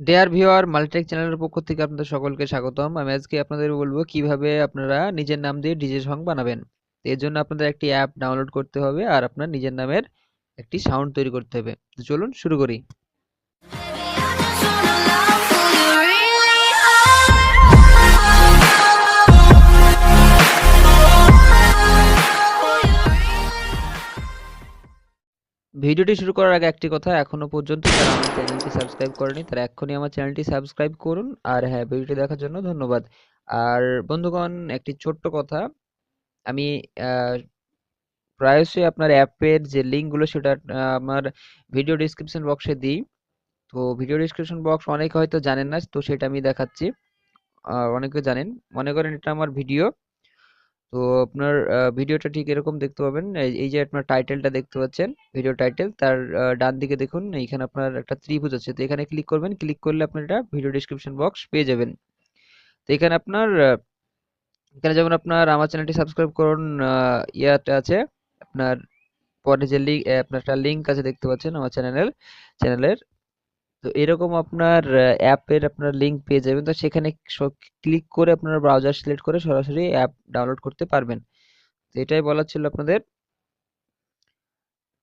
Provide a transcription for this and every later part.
Dare ভিওয়ার Multitech চ্যানেলের পক্ষ থেকে আপনাদের সকলকে স্বাগতম। আমি আজকে আপনাদের বলব কীভাবে আপনারা নিজের নাম দিয়ে ডিজে সং বানাবেন। এর জন্য আপনাদের একটি অ্যাপ ডাউনলোড করতে হবে আর আপনার নিজের নামের একটি সাউন্ড তৈরি করতে হবে। চলুন শুরু করি। ভিডিওটি শুরু করার আগে একটি কথা, এখনও পর্যন্ত যারা আমার চ্যানেলটি সাবস্ক্রাইব করেনি, তারা এক্ষুনি আমার চ্যানেলটি সাবস্ক্রাইব করুন। আর হ্যাঁ ভিডিওটি দেখার জন্য ধন্যবাদ। আর বন্ধুগণ, একটি ছোট্ট কথা। আমি প্রায়শই আপনার অ্যাপের যে লিঙ্কগুলো, সেটা আমার ভিডিও ডিসক্রিপশন বক্সে দিই। তো ভিডিও ডিসক্রিপশন বক্স অনেকে হয়তো জানেন না, তো সেটা আমি দেখাচ্ছি। অনেকে জানেন। মনে করেন এটা আমার ভিডিও। তো আপনার ভিডিওটা ঠিক এরকম দেখতে পাবেন। এই যে আপনার টাইটেলটা দেখতে পাচ্ছেন ভিডিও টাইটেল তার ডান দিকে দেখুন, এইখানে আপনার একটা ত্রিভুজ আছে। তো এখানে ক্লিক করবেন ক্লিক করলে আপনার এটা ভিডিও ডিসক্রিপশন বক্স পেয়ে যাবেন। তো এখানে আপনার এখানে যেমন আপনার আমার চ্যানেলটি সাবস্ক্রাইব করুন ইয়াতে আছে, আপনার পরে যে লিঙ্ক আপনার একটা লিঙ্ক আছে দেখতে পাচ্ছেন আমার চ্যানেলের চ্যানেলের তো এরকম আপনার অ্যাপের আপনার লিঙ্ক পেয়ে যাবেন। তো সেখানে ক্লিক করে আপনার ব্রাউজার সিলেক্ট করে সরাসরি অ্যাপ ডাউনলোড করতে পারবেন। তো এটাই বলার ছিল আপনাদের।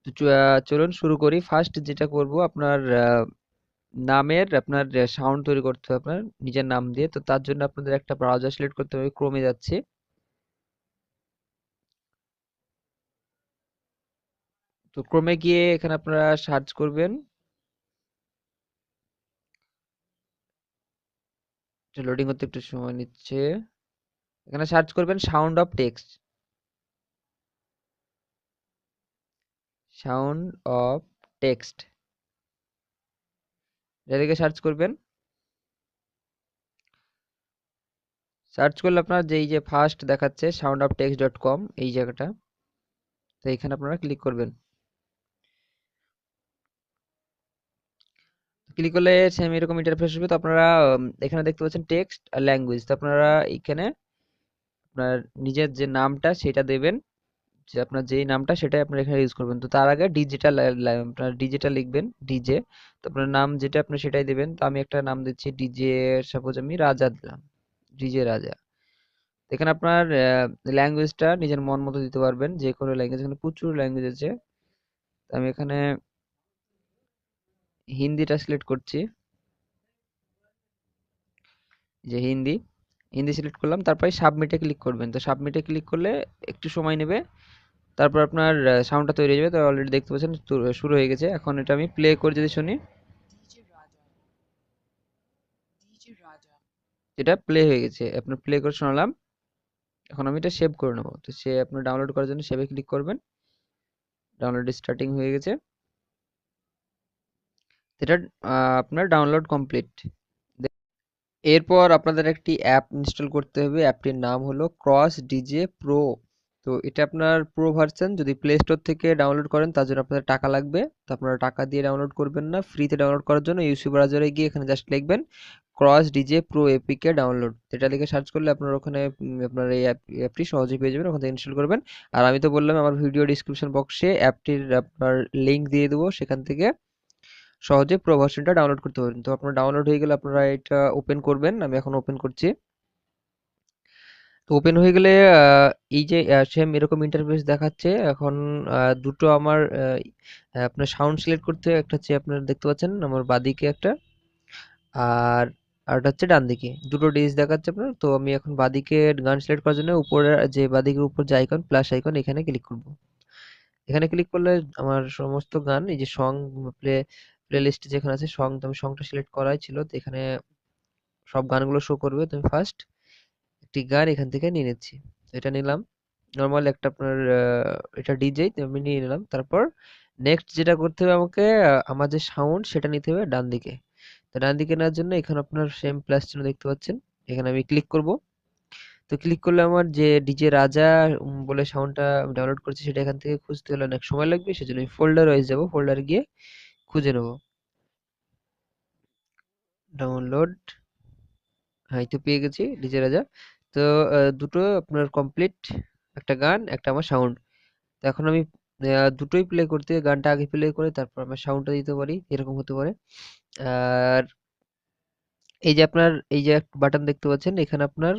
তো চলুন শুরু করি। ফার্স্ট যেটা করব, আপনার নামের আপনার সাউন্ড তৈরি করতে হবে আপনার, নিজের নাম দিয়ে। তো তার জন্য আপনাদের একটা ব্রাউজার সিলেক্ট করতে হবে ক্রোমে যাচ্ছে। তো ক্রোমে গিয়ে এখানে আপনারা সার্চ করবেন। লোডিং হতে একটু সময় নিচ্ছে। এখানে সার্চ করবেন sound of text sound of text এদিকে সার্চ করবেন। সার্চ করলে আপনার যে এই যে ফার্স্ট দেখাচ্ছে sound of text dot com এই জায়গাটা। তো এখানে আপনারা ক্লিক করবেন। ক্লিক করলে সেম এরকম ইন্টারফেস হবে তো আপনারা এখানে দেখতে পাচ্ছেন টেক্সট আর ল্যাঙ্গুয়েজ তো আপনারা এখানে আপনার নিজের যে নামটা সেটা দেবেন। যে আপনার যেই নামটা সেটাই আপনারা এখানে ইউজ করবেন। তো তার আগে ডিজিটাল আপনার ডিজিটাল লিখবেন ডিজে তো আপনার নাম যেটা আপনি সেটাই দেবেন। তো আমি একটা নাম দিচ্ছি ডিজে সাপোজ আমি রাজা দিলাম ডিজে রাজা। এখানে আপনার ল্যাঙ্গুয়েজটা নিজের মন মতো দিতে পারবেন। যে কোনো ল্যাঙ্গুয়েজ এখানে প্রচুর ল্যাঙ্গুয়েজ আছে। আমি এখানে হিন্দিটা সিলেক্ট করছি। যে হিন্দি হিন্দি সিলেক্ট করলাম। তারপরে সাবমিটে ক্লিক করবেন। তো সাবমিটে ক্লিক করলে একটু সময় নেবে। তারপর আপনার সাউন্ডটা তৈরি হয়ে যাবে। তো অলরেডি দেখতে পাচ্ছেন শুরু হয়ে গেছে। এখন এটা আমি প্লে করে যদি শুনি. এটা প্লে হয়ে গেছে। আপনার প্লে করে শোনালাম। এখন আমি এটা সেভ করে নেব। তো সে আপনার ডাউনলোড করার জন্য সেভে ক্লিক করবেন। ডাউনলোড স্টার্টিং হয়ে গেছে। এটা আপনার ডাউনলোড কমপ্লিট এরপর আপনাদের একটি অ্যাপ ইনস্টল করতে হবে। অ্যাপটির নাম হলো ক্রস ডিজে প্রো তো এটা আপনার প্রো ভার্সন যদি প্লে স্টোর থেকে ডাউনলোড করেন, তার জন্য আপনাদের টাকা লাগবে। তো আপনারা টাকা দিয়ে ডাউনলোড করবেন না। ফ্রিতে ডাউনলোড করার জন্য ইউসি ব্রাউজারে গিয়ে এখানে জাস্ট লিখবেন cross DJ pro APK download এটা লিখে সার্চ করলে আপনার ওখানে আপনার এই অ্যাপটি সহজেই পেয়ে যাবেন। ওখান থেকে ইনস্টল করবেন। আর আমি তো বললাম, আমার ভিডিও ডিসক্রিপশন বক্সে অ্যাপটির আপনার লিঙ্ক দিয়ে দেবো। সেখান থেকে সহজে প্রো ডাউনলোড করতে পারবেন। তো আপনার ডাউনলোড হয়ে গেলে আপনারা এটা ওপেন করবেন, আমি এখন ওপেন করছি। তো ওপেন হয়ে গেলে এই যে সেম এরকম ইন্টারফেস দেখাচ্ছে, এখন দুটো আমার আপনার সাউন্ড সিলেক্ট করতে, একটা হচ্ছে আপনার দেখতে পাচ্ছেন, আমার বাদিকে একটা, আর আরটা হচ্ছে ডান দিকে দুটো ডিস দেখাচ্ছে আপনার, তো আমি এখন বাদিকে গান সিলেক্ট করার জন্য উপরে, যে বাদিকের উপর যে আইকন প্লাস আইকন এখানে ক্লিক করব। এখানে ক্লিক করলে আমার সমস্ত গান, এই যে সং প্লে প্লেলিস্ট যেখানে আছে সং তো আমি সংটা সিলেক্ট করাই ছিল, তো এখানে সব গানগুলো শো করবে, তুমি ফার্স্ট একটি গান এখান থেকে নিয়ে নিচ্ছি। এটা নিলাম। নর্মাল একটা আপনার এটা ডিজে আমি নিয়ে নিলাম। তারপর নেক্সট যেটা করতে হবে আমাকে আমার যে সাউন্ড সেটা নিতে হবে ডান দিকে। তো ডান দিকে নেওয়ার জন্য এখানে আপনার সেম প্লাস চিহ্ন দেখতে পাচ্ছেন। এখানে আমি ক্লিক করব। তো ক্লিক করলে আমার যে ডিজে রাজা বলে সাউন্ডটা ডাউনলোড করছি, সেটা এখান থেকে খুঁজতে হলে অনেক সময় লাগবে, সেজন্য আমি ফোল্ডার ওয়াইজ যাব। ফোল্ডার গিয়ে খুঁজে নেব। ডাউনলোড হ্যাঁ এই তো পেয়ে গেছি ডিজে রাজা। তো দুটো আপনার কমপ্লিট একটা গান, একটা আমার সাউন্ড তো এখন আমি দুটোই প্লে করতে, গানটা আগে প্লে করে তারপর আমার সাউন্ডটা দিতে পারি, এরকম হতে পারে। আর এই যে আপনার, এই যে বাটন দেখতে পাচ্ছেন, এখানে আপনার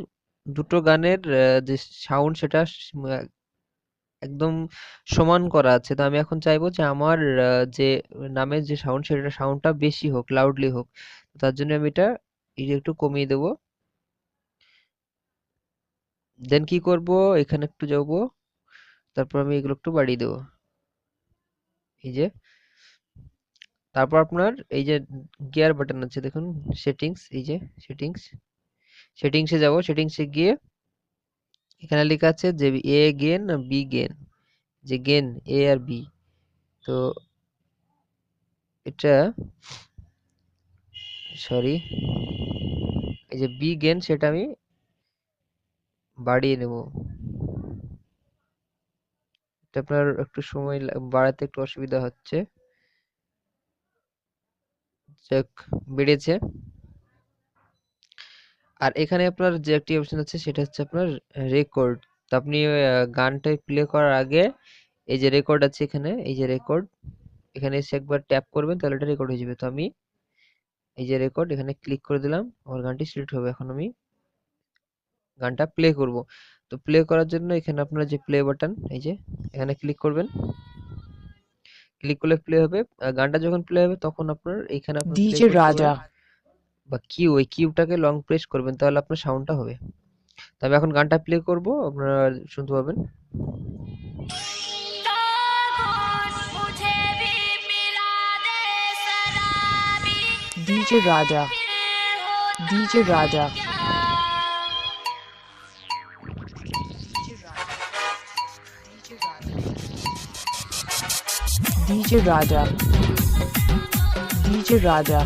দুটো গানের যে সাউন্ড সেটা একদম সমান করা আছে। তো আমি এখন চাইব যে আমার যে নামের যে সাউন্ড সেটা সাউন্ডটা বেশি হোক লাউডলি হোক তার জন্য আমি এটা এই যে একটু কমিয়ে দেবো। দেন কি করব? এখানে একটু যাব, তারপর আমি এগুলো একটু বাড়িয়ে দেবো। এই যে, তারপর আপনার এই যে গিয়ার বাটন আছে, দেখুন সেটিংস এই যে সেটিংস সেটিংসে যাব সেটিংসে গিয়ে এখানে লেখা আছে যে এ গেন বি গেন যে গেন এ আর বি তো এটা সরি এই যে বি গেন সেটা আমি বাড়িয়ে নেব। এটা আপনার একটু সময় বাড়াতে একটু অসুবিধা হচ্ছে। যাক, বেড়েছে। আর এখানে আপনার যে একটি অপশন আছে সেটা হচ্ছে আপনার রেকর্ড তো আপনি গানটা প্লে করার আগে এই যে রেকর্ড আছে এখানে এই যে রেকর্ড এখানে এসে একবার ট্যাপ করবেন তাহলে এটা রেকর্ড হয়ে যাবে। তো আমি এই যে রেকর্ড এখানে ক্লিক করে দিলাম আমার গানটি সিলেক্ট হবে। এখন আমি গানটা প্লে করব। তো প্লে করার জন্য এখানে আপনার যে প্লে বাটন এই যে এখানে ক্লিক করবেন। ক্লিক করলে প্লে হবে। আর গানটা যখন প্লে হবে তখন আপনার এখানে আপনার play DJ করতে হবে Raja. বা কিউ ওই কিউটাকে লং প্রেস করবেন, তাহলে আপনার সাউন্ডটা হবে তো আমি এখন গানটা প্লে করব, আপনারা শুনতে পাবেন DJ Raja. DJ Raja. DJ Raja. DJ Raja.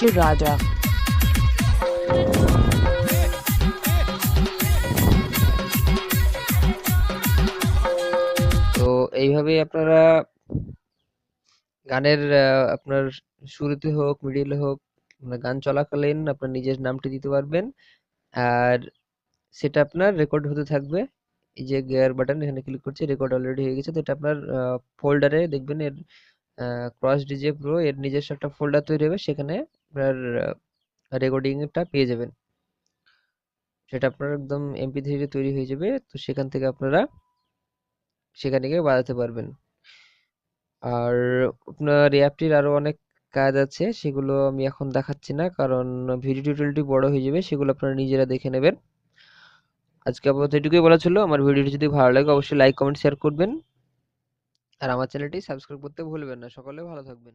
DJ Raja. তো এইভাবেই আপনারা গানের আপনার শুরুতে হোক মিডিলে হোক মানে গান চলাকালীন আপনার নিজের নামটি দিতে পারবেন। আর সেটা আপনার রেকর্ড হতে থাকবে। এই যে গিয়ার বাটন এখানে ক্লিক করছি রেকর্ড অলরেডি হয়ে গেছে। তো এটা আপনার ফোল্ডারে দেখবেন এর ক্রস ডিজে প্রো এর নিজস্ব একটা ফোল্ডার তৈরি হবে। সেখানে আপনার রেকর্ডিংটা পেয়ে যাবেন। সেটা আপনার একদম এমপি থ্রিতে তৈরি হয়ে যাবে। তো সেখান থেকে আপনারা সেখানে গিয়ে বাজাতে পারবেন। আর আপনার অ্যাপটির আরও অনেক কাজ আছে, সেগুলো আমি এখন দেখাচ্ছি না, কারণ ভিডিও টিউটোরিয়ালটি বড় হয়ে যাবে, সেগুলো আপনারা নিজেরা দেখে নেবেন। আজকে আপাতত এটুকুই বলা ছিল। আমার ভিডিওটি যদি ভালো লাগে, অবশ্যই লাইক কমেন্ট শেয়ার করবেন। আর আমার চ্যানেলটি সাবস্ক্রাইব করতে ভুলবেন না। সকলে ভালো থাকবেন।